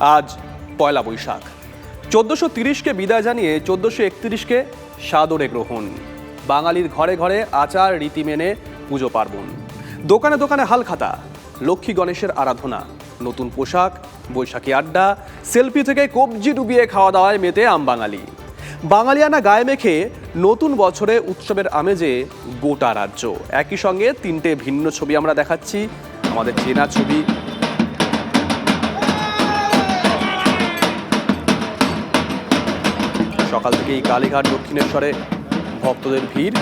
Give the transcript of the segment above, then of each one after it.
আজ পয়লা বৈশাখ। চোদ্দোশো তিরিশকে বিদায় জানিয়ে চোদ্দোশো একত্রিশকে সাদরে গ্রহণ। বাঙালির ঘরে ঘরে আচার রীতি মেনে পুজো পার্বণ। দোকানে দোকানে হালখাতা, লক্ষ্মী গণেশের আরাধনা, নতুন পোশাক, বৈশাখী আড্ডা, সেলফি থেকে কবজি ডুবিয়ে খাওয়া দাওয়ায় মেতে আম বাঙালি। বাঙালিয়ানা গায়ে মেখে নতুন বছরে উৎসবের আমেজে গোটা রাজ্য। একই সঙ্গে তিনটে ভিন্ন ছবি আমরা দেখাচ্ছি। আমাদের চেনা ছবি সকাল থেকেই কালীঘাট দক্ষিণেশ্বরে ভক্তদের ভিড়।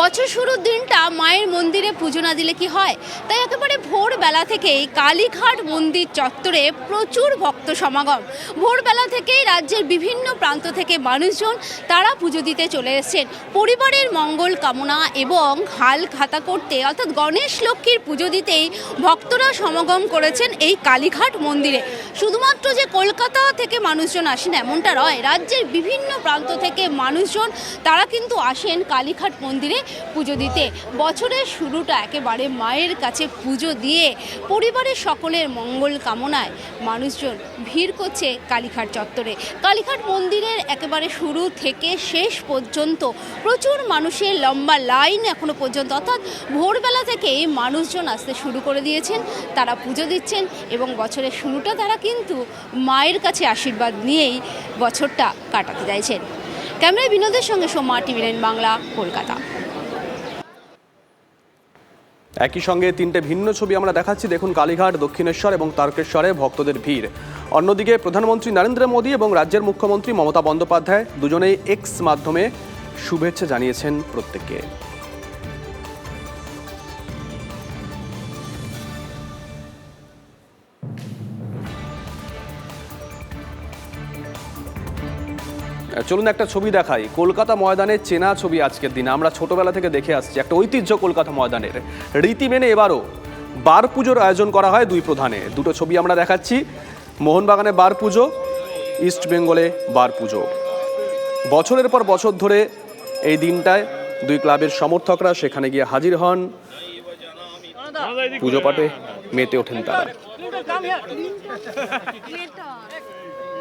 বছর শুরুর দিনটা মায়ের মন্দিরে পুজো না দিলে কি হয়? তাই একেবারে ভোরবেলা থেকেই কালীঘাট মন্দির চত্বরে প্রচুর ভক্ত সমাগম। ভোরবেলা থেকেই রাজ্যের বিভিন্ন প্রান্ত থেকে মানুষজন তারা পুজো দিতে চলে এসেছেন। পরিবারের মঙ্গল কামনা এবং হাল খাতা করতে, অর্থাৎ গণেশ লক্ষ্মীর পুজো দিতেই ভক্তরা সমাগম করেছেন এই কালীঘাট মন্দিরে। শুধুমাত্র যে কলকাতা থেকে মানুষজন আসেন এমনটা নয়, রাজ্যের বিভিন্ন প্রান্ত থেকে মানুষজন তারা কিন্তু আসেন কালীঘাট মন্দিরে পুজো দিতে। বছরের শুরুটা একেবারে মায়ের কাছে পুজো দিয়ে পরিবারের সকলের মঙ্গল কামনায় মানুষজন ভিড় করছে কালীঘাট চত্বরে। কালীঘাট মন্দিরের একেবারে শুরু থেকে শেষ পর্যন্ত প্রচুর মানুষের লম্বা লাইন এখনও পর্যন্ত, অর্থাৎ ভোরবেলা থেকে মানুষজন আসতে শুরু করে দিয়েছেন, তারা পুজো দিচ্ছেন এবং বছরের শুরুটা তারা কিন্তু মায়ের কাছে আশীর্বাদ নিয়েই বছরটা কাটাতে চাইছেন। ক্যামেরায় বিনোদের সঙ্গে সোমা, টিভি নাইন বাংলা, কলকাতা। একই সঙ্গে তিনটে ভিন্ন ছবি আমরা দেখাচ্ছি। দেখুন কালীঘাট, দক্ষিণেশ্বর এবং তারকেশ্বরে ভক্তদের ভিড়। অন্যদিকে প্রধানমন্ত্রী নরেন্দ্র মোদী এবং রাজ্যের মুখ্যমন্ত্রী মমতা বন্দ্যোপাধ্যায় দুজনেই এক্স মাধ্যমে শুভেচ্ছা জানিয়েছেন প্রত্যেককে। চলুন একটা ছবি দেখাই। কলকাতা ময়দানের চেনা ছবি আজকের দিনে। আমরা ছোটবেলা থেকে দেখে আসছি একটা ঐতিহ্য কলকাতা ময়দানের। রীতি মেনে এবারও বার পুজোর আয়োজন করা হয় দুই প্রধানে। দুটো ছবি আমরা দেখাচ্ছি। মোহনবাগানে বার পুজো, ইস্ট বেঙ্গলে বার পুজো। বছরের পর বছর ধরে এই দিনটায় দুই ক্লাবের সমর্থকরা সেখানে গিয়ে হাজির হন। পুজো পাঠে মেতে ওঠেন তারা।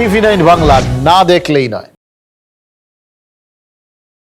টিভি নাইন বাংলা না দেখলেই নয়।